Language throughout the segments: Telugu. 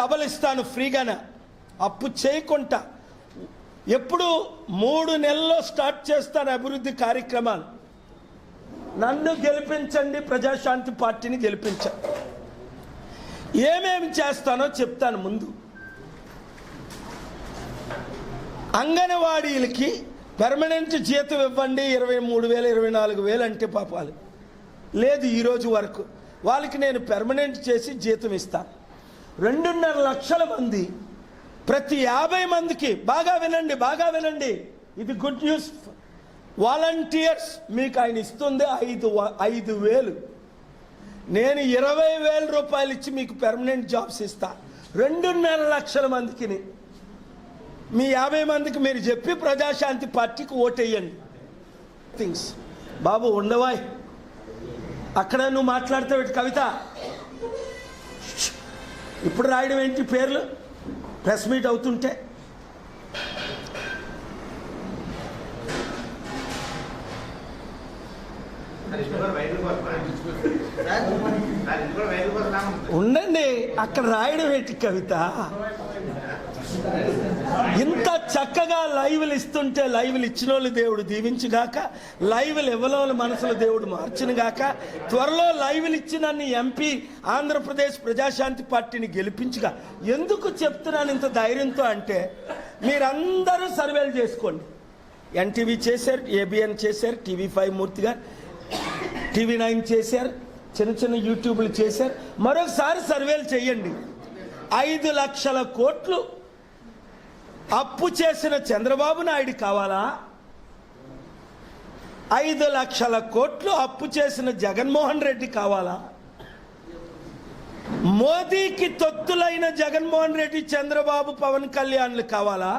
డబల్ ఇస్తాను ఫ్రీగానే. అప్పు చేయకుండా ఎప్పుడు మూడు నెలల్లో స్టార్ట్ చేస్తాను అభివృద్ధి కార్యక్రమాలు. నన్ను గెలిపించండి ప్రజాశాంతి పార్టీని గెలిపించండి ఏమేమి చేస్తానో చెప్తాను ముందు. అంగన్వాడీలకి పెర్మనెంట్ జీతం ఇవ్వండి ఇరవై మూడు వేలు ఇరవై నాలుగు వేలు అంటే పాపాలు. లేదు ఈరోజు వరకు. వాళ్ళకి నేను పెర్మనెంట్ చేసి జీతం ఇస్తాను. రెండున్నర లక్షల మంది. ప్రతి యాభై మందికి బాగా వినండి బాగా వినండి. ఇది గుడ్ న్యూస్ వాలంటీర్స్ మీకు ఆయన ఇస్తుంది ఐదు వ- ఐదు వేలు. నేను ఇరవై వేల రూపాయలు ఇచ్చి మీకు పెర్మనెంట్ జాబ్స్ ఇస్తా. రెండున్నర లక్షల మందికి మీ యాభై మందికి మీరు చెప్పి ప్రజాశాంతి పార్టీకి ఓటేయండి. థింగ్స్ బాబు ఉండవాయ్. అక్కడ నువ్వు మాట్లాడతావు కవిత? ఇప్పుడు రాయడం ఏంటి పేర్లు? ప్రెస్ మీట్ అవుతుంటే. ఉండండి అక్కడ రాయడం ఏంటి కవిత? ఇంత చక్కగా లైవ్లు ఇస్తుంటే లైవ్లు ఇచ్చిన వాళ్ళు దేవుడు దీవించుగాక లైవ్లు ఇవ్వలోని మనసులో దేవుడు మార్చునుగాక త్వరలో లైవ్లు ఇచ్చిన ఎంపీ ఆంధ్రప్రదేశ్ ప్రజాశాంతి పార్టీని గెలిపించుగా. ఎందుకు చెప్తున్నాను ఇంత ధైర్యంతో అంటే మీరందరూ సర్వేలు చేసుకోండి. ఎన్టీవీ చేశారు ఏబిఎన్ చేశారు టీవీ ఫైవ్ మూర్తి గారు టీవీ నైన్ చేశారు చిన్న చిన్న యూట్యూబ్లు చేశారు. మరొకసారి సర్వేలు చేయండి. ఐదు లక్షల కోట్లు అప్పు చేసిన చంద్రబాబు నాయుడు కావాలా? ఐదు లక్షల కోట్లు అప్పు చేసిన జగన్మోహన్ రెడ్డి కావాలా? మోదీకి తొత్తులైన జగన్మోహన్ రెడ్డి చంద్రబాబు పవన్ కళ్యాణ్లు కావాలా?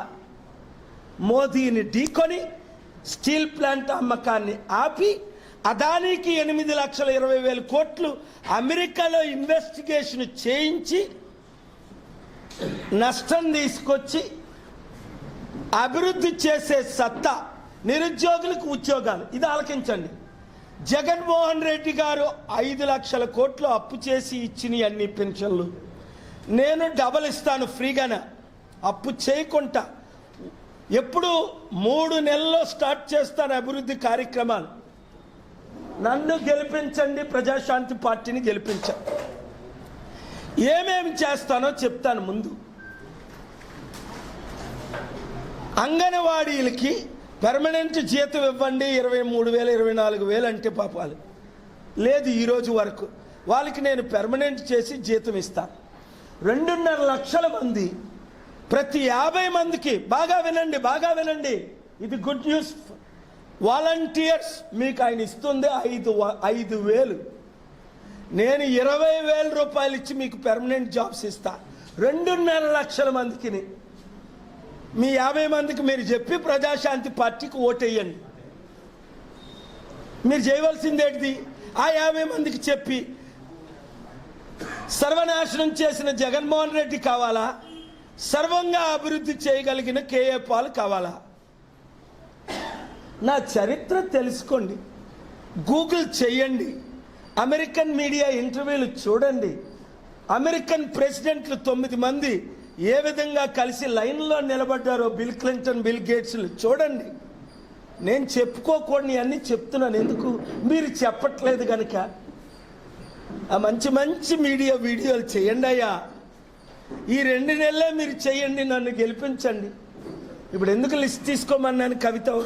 మోదీని ఢీకొని స్టీల్ ప్లాంట్ అమ్మకాన్ని ఆపి అదానికి ఎనిమిది లక్షల ఇరవై వేల కోట్లు అమెరికాలో ఇన్వెస్టిగేషన్ చేయించి నష్టం తీసుకొచ్చి అభివృద్ధి చేసే సత్తా నిరుద్యోగులకు ఉద్యోగాలు. ఇది ఆలకించండి. జగన్మోహన్ రెడ్డి గారు ఐదు లక్షల కోట్లు అప్పు చేసి ఇచ్చిన అన్ని పెన్షన్లు. నేను డబల్ ఇస్తాను ఫ్రీగానే. అప్పు చేయకుండా ఎప్పుడు మూడు నెలల్లో స్టార్ట్ చేస్తాను అభివృద్ధి కార్యక్రమాలు. నన్ను గెలిపించండి ప్రజాశాంతి పార్టీని గెలిపించండి ఏమేమి చేస్తానో చెప్తాను ముందు. అంగన్వాడీలకి పెర్మనెంట్ జీతం ఇవ్వండి ఇరవై మూడు వేలు ఇరవై నాలుగు వేలు అంటే పాపాలు. లేదు ఈరోజు వరకు. వాళ్ళకి నేను పెర్మనెంట్ చేసి జీతం ఇస్తాను. రెండున్నర లక్షల మంది ప్రతి యాభై మందికి బాగా వినండి బాగా వినండి ఇది గుడ్ న్యూస్ వాలంటీర్స్ మీకు ఆయన ఇస్తుంది ఐదు వ- ఐదు వేలు. నేను ఇరవై వేల రూపాయలు ఇచ్చి మీకు పెర్మనెంట్ జాబ్స్ ఇస్తా. రెండున్నర లక్షల మందికి మీ యాభై మందికి మీరు చెప్పి ప్రజాశాంతి పార్టీకి ఓటేయండి. మీరు చేయవలసింది ఏంటిది? ఆ యాభై మందికి చెప్పి సర్వనాశనం చేసిన జగన్మోహన్ రెడ్డి కావాలా? సర్వంగా అభివృద్ధి చేయగలిగిన కేఏ పాల్ కావాలా? నా చరిత్ర తెలుసుకోండి. గూగుల్ చేయండి. అమెరికన్ మీడియా ఇంటర్వ్యూలు చూడండి. అమెరికన్ ప్రెసిడెంట్లు తొమ్మిది మంది ఏ విధంగా కలిసి లైన్లో నిలబడ్డారో బిల్ క్లింటన్ బిల్ గేట్స్లు చూడండి. నేను చెప్పుకోకూడని అన్ని చెప్తున్నాను. ఎందుకు? మీరు చెప్పట్లేదు కనుక ఆ మంచి మంచి మీడియా వీడియోలు చేయండి అయ్యా. ఈ రెండు నెలలే మీరు చేయండి నన్ను గెలిపించండి. ఇప్పుడు ఎందుకు లిస్ట్ తీసుకోమన్నాను కవిత?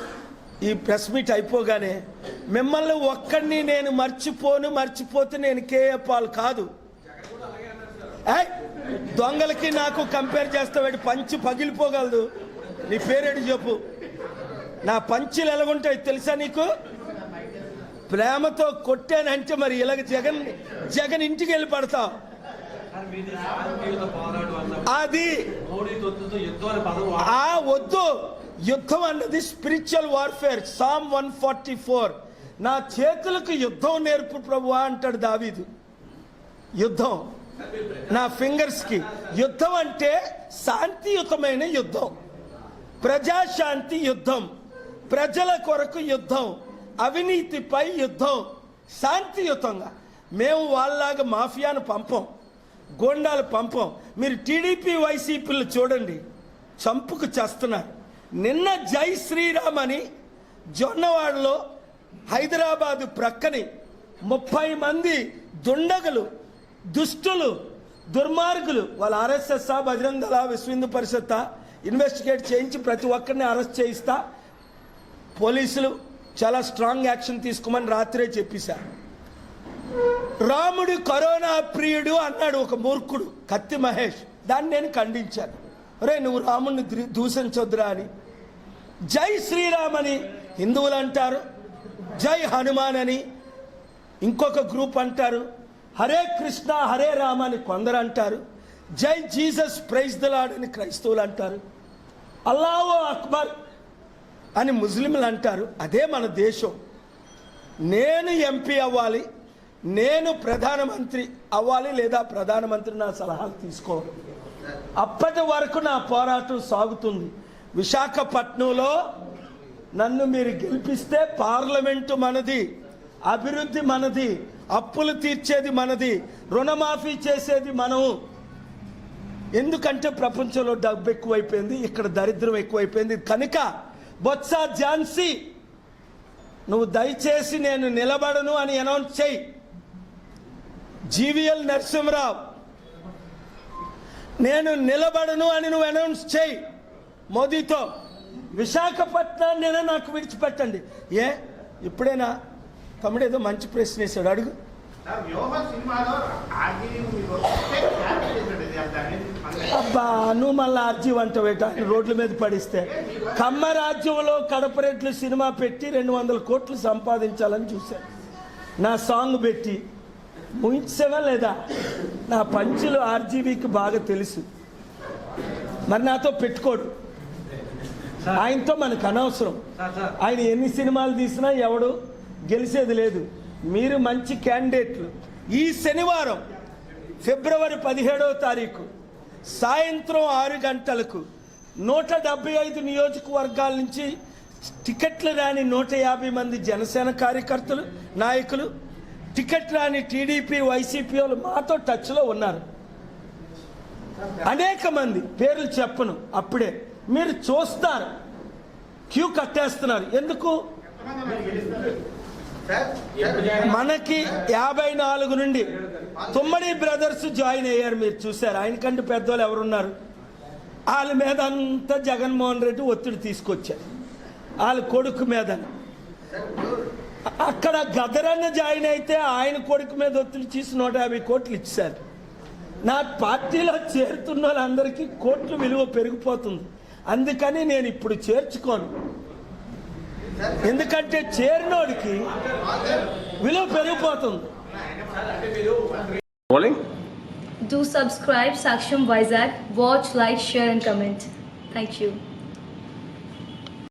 ఈ ప్రెస్ మీట్ అయిపోగానే మిమ్మల్ని ఒక్కడిని నేను మర్చిపోను మర్చిపోతే నేను కేఏ పాల్ కాదు. దొంగలకి నాకు కంపేర్ చేస్తావాడి పంచి పగిలిపోగలదు. నీ పేరేడు చెప్పు? నా పంచులు ఎలాగుంటాయి తెలుసా నీకు? ప్రేమతో కొట్టానంటే మరి ఇలాగ జగన్ జగన్ ఇంటికి వెళ్ళి పడతావు అది ఆ వద్దు. యుద్ధం అన్నది spiritual warfare psalm one forty four నా చేతులకు యుద్ధం నేర్పు ప్రభువా అంటాడు దావీదు. యుద్ధం. నా ఫింగర్స్కి యుద్ధం అంటే శాంతియుతమైన యుద్ధం. ప్రజాశాంతి యుద్ధం. ప్రజల కొరకు యుద్ధం. అవినీతిపై యుద్ధం. శాంతియుతంగా. మేము వాళ్ళలాగా మాఫియాను పంపం. గోండాలు పంపం. మీరు టీడీపీ వైసీపీలు చూడండి. చంపుకు చేస్తున్నారు. నిన్న జై శ్రీరామ్ అని జొన్నవాడలో హైదరాబాదు ప్రక్కని ముప్పై మంది దుండగులు దుష్టులు దుర్మార్గులు వాళ్ళ ఆర్ఎస్ఎస్ బజరంగ దళ విశ్వ హిందూ పరిషత్ ఇన్వెస్టిగేట్ చేయించి ప్రతి ఒక్కరిని అరెస్ట్ చేయిస్తా. పోలీసులు చాలా స్ట్రాంగ్ యాక్షన్ తీసుకోమని రాత్రే చెప్పేశారు. రాముడు కరోనా ప్రియుడు అన్నాడు ఒక మూర్ఖుడు కత్తి మహేష్. దాన్ని నేను ఖండించాను. రే నువ్వు రాముడిని దూషించొద్దురా అని. జై శ్రీరామ్ అని హిందువులు అంటారు జై హనుమాన్ అని ఇంకొక గ్రూప్ అంటారు. హరే కృష్ణ హరే రామ అని కొందరు అంటారు. జై జీసస్ ప్రైజ్ దలాడని క్రైస్తవులు అంటారు. అల్లాహో అక్బర్ అని ముస్లింలు అంటారు. అదే మన దేశం. నేను ఎంపీ అవ్వాలి నేను ప్రధానమంత్రి అవ్వాలి లేదా ప్రధానమంత్రి నా సలహాలు తీసుకోవాలి. అప్పటి వరకు నా పోరాటం సాగుతుంది. విశాఖపట్నంలో నన్ను మీరు గెలిపిస్తే పార్లమెంటు మనది అభివృద్ధి మనది అప్పులు తీర్చేది మనది రుణమాఫీ చేసేది మనము. ఎందుకంటే ప్రపంచంలో డబ్బు ఎక్కువైపోయింది ఇక్కడ దరిద్రం ఎక్కువైపోయింది. కనుక బొత్స ఝాన్సీ నువ్వు దయచేసి నేను నిలబడను అని అనౌన్స్ చేయి. జీవీఎల్ నరసింహరావు నేను నిలబడను అని నువ్వు అనౌన్స్ చేయి. మోదీతో విశాఖపట్నాన్ని నాకు విడిచిపెట్టండి. ఏ? ఇప్పుడేనా? తమ్ముడు ఏదో మంచి ప్రశ్న వేశాడు అడుగు. అబ్బా నువ్వు మళ్ళీ ఆర్జీవ్ అంటావేట ఆయన రోడ్ల మీద పడిస్తే. కమ్మ రాజ్యంలో కడప రెట్లు సినిమా పెట్టి రెండు వందల కోట్లు సంపాదించాలని చూశాను. నా సాంగ్ పెట్టి ముగించావా లేదా? నా పంచులు ఆర్జీవీకి బాగా తెలుసు. మరి నాతో పెట్టుకోడు. ఆయనతో మనకు అనవసరం. Sir sir. ఆయన ఎన్ని సినిమాలు తీసినా ఎవడు గెలిచేది లేదు. మీరు మంచి క్యాండిడేట్లు. ఈ శనివారం ఫిబ్రవరి పదిహేడవ తారీఖు సాయంత్రం ఆరు గంటలకు నూట డెబ్బై ఐదు నియోజకవర్గాల నుంచి టికెట్లు రాని నూట యాభై మంది జనసేన కార్యకర్తలు నాయకులు టికెట్ రాని టీడీపీ వైసీపీ వాళ్ళు మాతో టచ్లో ఉన్నారు. అనేక మంది పేర్లు చెప్పను అప్పుడే. మీరు చూస్తారు. క్యూ కట్టేస్తున్నారు. ఎందుకు? మనకి యాభై నాలుగు నుండి తుమ్మడి బ్రదర్స్ జాయిన్ అయ్యారు మీరు చూసారు ఆయన కంటే పెద్దోళ్ళు ఎవరున్నారు? వాళ్ళ మీద అంతా జగన్మోహన్ రెడ్డి ఒత్తిడి తీసుకొచ్చారు. వాళ్ళ కొడుకు మీద. అక్కడ గదరన్న జాయిన్ అయితే ఆయన కొడుకు మీద ఒత్తిడి చేసి నూట యాభై కోట్లు ఇచ్చారు. నా పార్టీలో చేరుతున్న వాళ్ళందరికీ కోట్లు విలువ పెరిగిపోతుంది. అందుకని నేను ఇప్పుడు చేర్చుకోను. ఎందుకంటే చేరినోడికి విలువ పెరిగిపోతుంది? Do subscribe Saksham Vizag. Watch, like, share, and comment. Thank you.